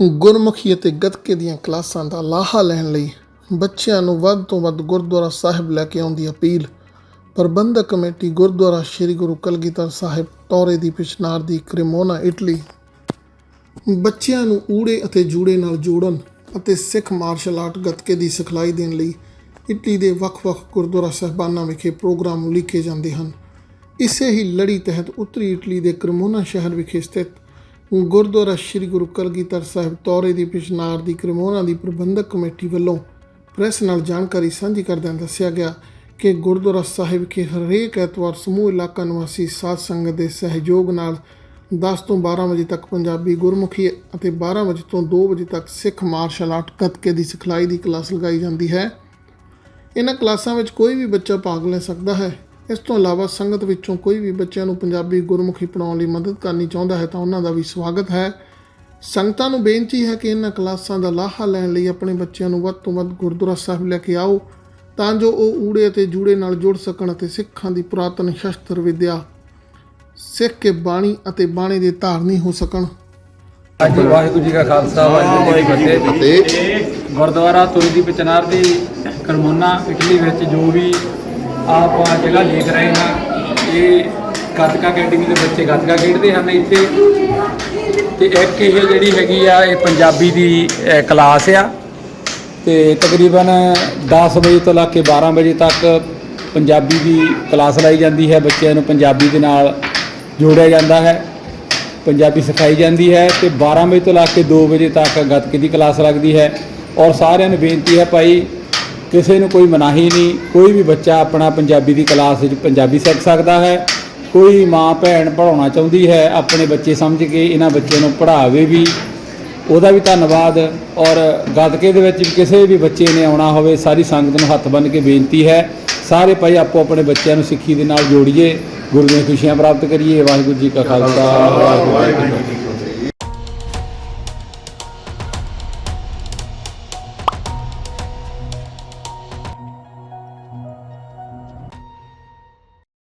ਗੁਰਮੁਖੀ ਅਤੇ ਗੱਤਕੇ ਦੀਆਂ ਕਲਾਸਾਂ ਦਾ ਲਾਹਾ ਲੈਣ ਲਈ ਬੱਚਿਆਂ ਨੂੰ ਵੱਧ ਤੋਂ ਵੱਧ ਗੁਰਦੁਆਰਾ ਸਾਹਿਬ ਲੈ ਕੇ ਆਉਣ ਦੀ ਅਪੀਲ। ਪ੍ਰਬੰਧਕ committee gurdwara Sri Guru Kalgidhar Sahib Torre de Picenardi Cremona, Italy. ਬੱਚਿਆਂ ਨੂੰ ਊੜੇ ਅਤੇ ਜੂੜੇ ਨਾਲ ਜੋੜਨ ਅਤੇ ਸਿੱਖ ਮਾਰਸ਼ਲ ਆਰਟ ਗੱਤਕੇ ਦੀ ਸਿਖਲਾਈ ਦੇਣ ਲਈ ਇਟਲੀ ਦੇ ਵੱਖ-ਵੱਖ ਗੁਰਦੁਆਰਾ ਸਾਹਿਬਾਨਾਂ ਵਿਖੇ ਪ੍ਰੋਗਰਾਮ ਉਲੀਕੇ ਜਾਂਦੇ ਹਨ। ਇਸੇ ਹੀ ਲੜੀ ਤਹਿਤ ਉੱਤਰੀ ਇਟਲੀ ਦੇ ਕਰਮੋਨਾ ਸ਼ਹਿਰ ਵਿਖੇ ਸਥਿਤ gurdwara Sri Guru Kalgidhar Sahib Torre de Picenardi Cremona ਦੀ ਪ੍ਰਬੰਧਕ ਕਮੇਟੀ ਵੱਲੋਂ ਪ੍ਰੈਸ ਨਾਲ ਜਾਣਕਾਰੀ ਸਾਂਝੀ ਕਰਦਿਆਂ ਦੱਸਿਆ ਗਿਆ ਕਿ ਗੁਰਦੁਆਰਾ ਸਾਹਿਬ ਵਿਖੇ ਹਰੇਕ ਐਤਵਾਰ ਸਮੂਹ ਇਲਾਕਾ ਨਿਵਾਸੀ ਸਾਧ ਸੰਗਤ ਦੇ ਸਹਿਯੋਗ ਨਾਲ 10 ਤੋਂ 12 ਵਜੇ ਤੱਕ ਪੰਜਾਬੀ ਗੁਰਮੁਖੀ ਅਤੇ 12 ਵਜੇ ਤੋਂ 2 ਵਜੇ ਤੱਕ ਸਿੱਖ ਮਾਰਸ਼ਲ ਆਰਟ ਗੱਤਕੇ ਦੀ ਸਿਖਲਾਈ ਦੀ ਕਲਾਸ ਲਗਾਈ ਜਾਂਦੀ ਹੈ। ਇਹਨਾਂ ਕਲਾਸਾਂ ਵਿੱਚ ਕੋਈ ਵੀ ਬੱਚਾ ਭਾਗ ਲੈ ਸਕਦਾ ਹੈ। ਇਸ ਤੋਂ ਇਲਾਵਾ ਸੰਗਤ ਵਿੱਚੋਂ ਕੋਈ ਵੀ ਬੱਚਿਆਂ ਨੂੰ ਪੰਜਾਬੀ ਗੁਰਮੁਖੀ ਪੜਾਉਣ ਲਈ ਮਦਦ ਕਰਨੀ ਚਾਹੁੰਦਾ ਹੈ ਤਾਂ ਉਹਨਾਂ ਦਾ ਵੀ ਸਵਾਗਤ ਹੈ। ਸੰਗਤਾਂ ਨੂੰ ਬੇਨਤੀ ਹੈ ਕਿ ਇਹਨਾਂ ਕਲਾਸਾਂ ਦਾ ਲਾਹਾ ਲੈਣ ਲਈ ਆਪਣੇ ਬੱਚਿਆਂ ਨੂੰ ਵੱਧ ਤੋਂ ਵੱਧ ਗੁਰਦੁਆਰਾ ਸਾਹਿਬ ਲੈ ਕੇ ਆਓ ਤਾਂ ਜੋ ਉਹ ਊੜੇ ਅਤੇ ਜੂੜੇ ਨਾਲ ਜੁੜ ਸਕਣ ਅਤੇ ਸਿੱਖਾਂ ਦੀ ਪੁਰਾਤਨ ਸ਼ਸਤਰ ਵਿਦਿਆ ਸਿੱਖ ਕੇ ਬਾਣੀ ਅਤੇ ਬਾਣੀ ਦੇ ਧਾਰਨੀ ਹੋ ਸਕਣ। ਹਾਂਜੀ ਵਾਹਿਗੁਰੂ ਜੀ ਕਾ ਖਾਲਸਾ ਵਾਹਿਗੁਰੂ ਜੀ ਕੀ ਫਤਿਹ। ਗੁਰਦੁਆਰਾ ਤੁਰੀ ਦੀ ਪਚਨਾਰ ਦੀ ਕਰਮੋਨਾ ਇਟਲੀ ਵਿੱਚ ਜੋ ਵੀ ਆਪ ਆ ਜਗ੍ਹਾ ਦੇਖ ਰਹੇ ਹਾਂ ਇਹ ਗੱਤਕਾ ਅਕੈਡਮੀ ਦੇ ਬੱਚੇ ਗੱਤਕਾ ਖੇਡਦੇ ਹਨ ਇੱਥੇ। ਤੇ ਇੱਕ ਇਹ ਜਿਹੜੀ ਹੈਗੀ ਆ, ਇਹ ਪੰਜਾਬੀ ਦੀ ਕਲਾਸ ਆ। ਤੇ ਤਕਰੀਬਨ 10 ਵਜੇ ਤੋਂ ਲੈ ਕੇ 12 ਵਜੇ ਤੱਕ ਪੰਜਾਬੀ ਦੀ ਕਲਾਸ ਲਾਈ ਜਾਂਦੀ ਹੈ। ਬੱਚਿਆਂ ਨੂੰ ਪੰਜਾਬੀ ਦੇ ਨਾਲ ਜੋੜਿਆ ਜਾਂਦਾ ਹੈ। ਪੰਜਾਬੀ ਸਿਖਾਈ ਜਾਂਦੀ ਹੈ ਤੇ 12 ਵਜੇ ਤੋਂ ਲੈ ਕੇ 2 ਵਜੇ ਤੱਕ ਗੱਤਕੇ ਦੀ ਕਲਾਸ ਲੱਗਦੀ ਹੈ। ਔਰ ਸਾਰਿਆਂ ਨੂੰ ਬੇਨਤੀ ਹੈ ਭਾਈ ਕਿਸੇ ਨੂੰ ਕੋਈ ਮਨਾਹੀ ਨਹੀਂ, ਕੋਈ ਵੀ ਬੱਚਾ ਆਪਣਾ ਪੰਜਾਬੀ ਦੀ ਕਲਾਸ ਵਿੱਚ ਪੰਜਾਬੀ ਸਿੱਖ ਸਕਦਾ ਹੈ, ਕੋਈ ਮਾਂ ਭੈਣ ਪੜਾਉਣਾ ਚਾਹੁੰਦੀ ਹੈ, ਆਪਣੇ ਬੱਚੇ ਸਮਝ ਕੇ ਇਹਨਾਂ ਬੱਚਿਆਂ ਨੂੰ ਪੜ੍ਹਾਵੇ ਵੀ, ਉਹਦਾ ਵੀ ਧੰਨਵਾਦ। ਔਰ ਗੱਤਕੇ ਦੇ ਵਿੱਚ ਵੀ ਕਿਸੇ ਵੀ ਬੱਚੇ ਨੇ ਆਉਣਾ ਹੋਵੇ, ਸਾਰੀ ਸੰਗਤ ਨੂੰ ਹੱਥ ਬੰਨ ਕੇ ਬੇਨਤੀ ਹੈ, ਸਾਰੇ ਭਾਈ ਆਪੋ ਆਪਣੇ ਬੱਚਿਆਂ ਨੂੰ ਸਿੱਖੀ ਦੇ ਨਾਲ ਜੋੜੀਏ, ਗੁਰੂ ਦੀਆਂ ਖੁਸ਼ੀਆਂ ਪ੍ਰਾਪਤ ਕਰੀਏ, ਵਾਹਿਗੁਰੂ ਜੀ ਕਾ ਖਾਲਸਾ, ਵਾਹਿਗੁਰੂ ਜੀ ਕੀ ਫਤਿਹ।